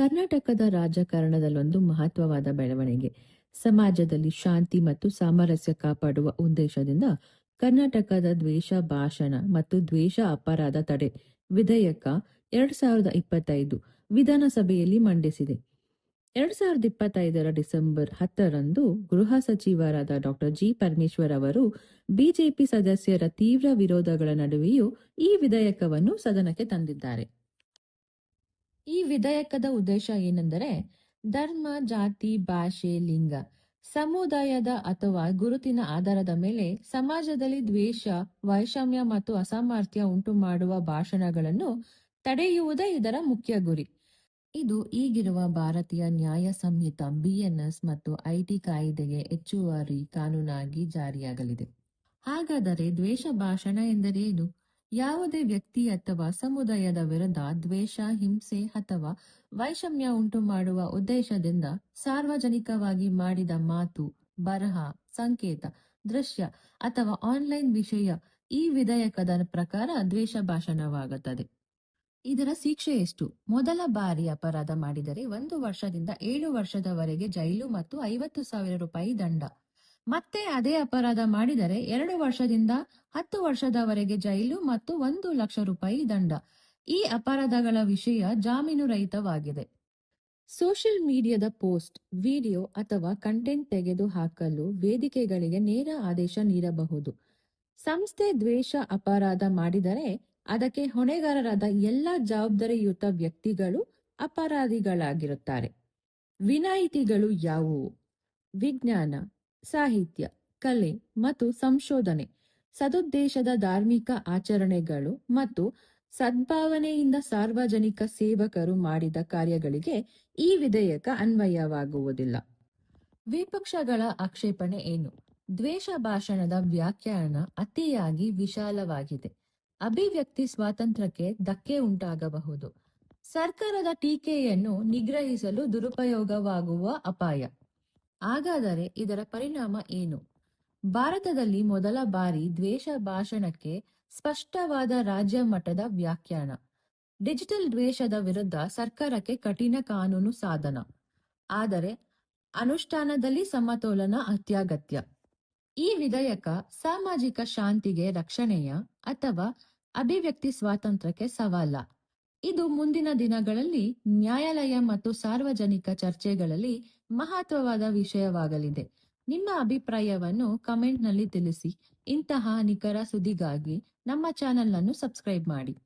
ಕರ್ನಾಟಕದ ರಾಜಕಾರಣದಲ್ಲೊಂದು ಮಹತ್ವವಾದ ಬೆಳವಣಿಗೆ. ಸಮಾಜದಲ್ಲಿ ಶಾಂತಿ ಮತ್ತು ಸಾಮರಸ್ಯ ಕಾಪಾಡುವ ಉದ್ದೇಶದಿಂದ ಕರ್ನಾಟಕದ ದ್ವೇಷ ಭಾಷಣ ಮತ್ತು ದ್ವೇಷ ಅಪರಾಧ ತಡೆ ವಿಧೇಯಕ ಎರಡ್ ಸಾವಿರದ ಇಪ್ಪತ್ತೈದು ವಿಧಾನಸಭೆಯಲ್ಲಿ ಮಂಡಿಸಿದೆ. ಎರಡ್ ಸಾವಿರದ ಇಪ್ಪತ್ತೈದರ ಡಿಸೆಂಬರ್ ಹತ್ತರಂದು ಗೃಹ ಸಚಿವರಾದ ಡಾಕ್ಟರ್ ಜಿ. ಪರಮೇಶ್ವರ್ ಅವರು ಬಿಜೆಪಿ ಸದಸ್ಯರ ತೀವ್ರ ವಿರೋಧಗಳ ನಡುವೆಯೂ ಈ ವಿಧೇಯಕವನ್ನು ಸದನಕ್ಕೆ ತಂದಿದ್ದಾರೆ. ಈ ವಿಧೇಯಕದ ಉದ್ದೇಶ ಏನೆಂದರೆ ಧರ್ಮ, ಜಾತಿ, ಭಾಷೆ, ಲಿಂಗ, ಸಮುದಾಯದ ಅಥವಾ ಗುರುತಿನ ಆಧಾರದ ಮೇಲೆ ಸಮಾಜದಲ್ಲಿ ದ್ವೇಷ, ವೈಷಮ್ಯ ಮತ್ತು ಅಸಾಮರ್ಥ್ಯ ಉಂಟು ಮಾಡುವ ಭಾಷಣಗಳನ್ನು ತಡೆಯುವುದೇ ಇದರ ಮುಖ್ಯ ಗುರಿ. ಇದು ಈಗಿರುವ ಭಾರತೀಯ ನ್ಯಾಯ ಸಂಹಿತ ಬಿಎನ್ಎಸ್ ಮತ್ತು ಐಟಿ ಕಾಯಿದೆಗೆ ಹೆಚ್ಚುವರಿ ಕಾನೂನಾಗಿ ಜಾರಿಯಾಗಲಿದೆ. ಹಾಗಾದರೆ ದ್ವೇಷ ಭಾಷಣ ಎಂದರೇನು ಯಾವುದೇ ವ್ಯಕ್ತಿ ಅಥವಾ ಸಮುದಾಯದ ವಿರುದ್ಧ ದ್ವೇಷ, ಹಿಂಸೆ ಅಥವಾ ವೈಷಮ್ಯ ಉಂಟು ಮಾಡುವ ಉದ್ದೇಶದಿಂದ ಸಾರ್ವಜನಿಕವಾಗಿ ಮಾಡಿದ ಮಾತು, ಬರಹ, ಸಂಕೇತ, ದೃಶ್ಯ ಅಥವಾ ಆನ್ಲೈನ್ ವಿಷಯ ಈ ವಿಧೇಯಕದ ಪ್ರಕಾರ ದ್ವೇಷ ಭಾಷಣವಾಗುತ್ತದೆ ಇದರ ಶಿಕ್ಷೆ ಎಷ್ಟು? ಮೊದಲ ಬಾರಿ ಅಪರಾಧ ಮಾಡಿದರೆ ಒಂದು ವರ್ಷದಿಂದ ಏಳು ವರ್ಷದವರೆಗೆ ಜೈಲು ಮತ್ತು ಐವತ್ತು ಸಾವಿರ ರೂಪಾಯಿ ದಂಡ. ಮತ್ತೆ ಅದೇ ಅಪರಾಧ ಮಾಡಿದರೆ ಎರಡು ವರ್ಷದಿಂದ ಹತ್ತು ವರ್ಷದವರೆಗೆ ಜೈಲು ಮತ್ತು ಒಂದು ಲಕ್ಷ ರೂಪಾಯಿ ದಂಡ. ಈ ಅಪರಾಧಗಳ ವಿಷಯ ಜಾಮೀನು ರಹಿತವಾಗಿದೆ. ಸೋಷಿಯಲ್ ಮೀಡಿಯಾದ ಪೋಸ್ಟ್, ವಿಡಿಯೋ ಅಥವಾ ಕಂಟೆಂಟ್ ತೆಗೆದು ಹಾಕಲು ವೇದಿಕೆಗಳಿಗೆ ನೇರ ಆದೇಶ ನೀಡಬಹುದು. ಸಂಸ್ಥೆ ದ್ವೇಷ ಅಪರಾಧ ಮಾಡಿದರೆ ಅದಕ್ಕೆ ಹೊಣೆಗಾರರಾದ ಎಲ್ಲ ಜವಾಬ್ದಾರಿಯುತ ವ್ಯಕ್ತಿಗಳು ಅಪರಾಧಿಗಳಾಗಿರುತ್ತಾರೆ. ವಿನಾಯಿತಿಗಳು ಯಾವುವು? ವಿಜ್ಞಾನ ಸಾಹಿತ್ಯ, ಕಲೆ ಮತ್ತು ಸಂಶೋಧನೆ, ಸದುದ್ದೇಶದ ಧಾರ್ಮಿಕ ಆಚರಣೆಗಳು ಮತ್ತು ಸದ್ಭಾವನೆಯಿಂದ ಸಾರ್ವಜನಿಕ ಸೇವಕರು ಮಾಡಿದ ಕಾರ್ಯಗಳಿಗೆ ಈ ವಿಧೇಯಕ ಅನ್ವಯವಾಗುವುದಿಲ್ಲ. ವಿಪಕ್ಷಗಳ ಆಕ್ಷೇಪಣೆ ಏನು? ದ್ವೇಷ ಭಾಷಣದ ವ್ಯಾಖ್ಯಾನ ಅತಿಯಾಗಿ ವಿಶಾಲವಾಗಿದೆ. ಅಭಿವ್ಯಕ್ತಿ ಸ್ವಾತಂತ್ರ್ಯಕ್ಕೆ ಧಕ್ಕೆ ಉಂಟಾಗಬಹುದು. ಸರ್ಕಾರದ ಟೀಕೆಯನ್ನು ನಿಗ್ರಹಿಸಲು ದುರುಪಯೋಗವಾಗುವ ಅಪಾಯ. ಹಾಗಾದರೆ ಇದರ ಪರಿಣಾಮ ಏನು? ಭಾರತದಲ್ಲಿ ಮೊದಲ ಬಾರಿ ದ್ವೇಷ ಭಾಷಣಕ್ಕೆ ಸ್ಪಷ್ಟವಾದ ರಾಜ್ಯ ಮಟ್ಟದ ವ್ಯಾಖ್ಯಾನ. ಡಿಜಿಟಲ್ ದ್ವೇಷದ ವಿರುದ್ಧ ಸರ್ಕಾರಕ್ಕೆ ಕಠಿಣ ಕಾನೂನು ಸಾಧನ. ಆದರೆ ಅನುಷ್ಠಾನದಲ್ಲಿ ಸಮತೋಲನ ಅತ್ಯಗತ್ಯ. ಈ ವಿಧೇಯಕ ಸಾಮಾಜಿಕ ಶಾಂತಿಗೆ ರಕ್ಷಣೆಯ ಅಥವಾ ಅಭಿವ್ಯಕ್ತಿ ಸ್ವಾತಂತ್ರ್ಯಕ್ಕೆ ಸವಾಲ. ಇದು ಮುಂದಿನ ದಿನಗಳಲ್ಲಿ ನ್ಯಾಯಾಲಯ ಮತ್ತು ಸಾರ್ವಜನಿಕ ಚರ್ಚೆಗಳಲ್ಲಿ ಮಹತ್ವವಾದ ವಿಷಯವಾಗಲಿದೆ. ನಿಮ್ಮ ಅಭಿಪ್ರಾಯವನ್ನು ಕಮೆಂಟ್ನಲ್ಲಿ ತಿಳಿಸಿ. ಇಂತಹ ನಿಖರ ಸುದ್ದಿಗಾಗಿ ನಮ್ಮ ಚಾನೆಲ್ ಅನ್ನು ಸಬ್ಸ್ಕ್ರೈಬ್ ಮಾಡಿ.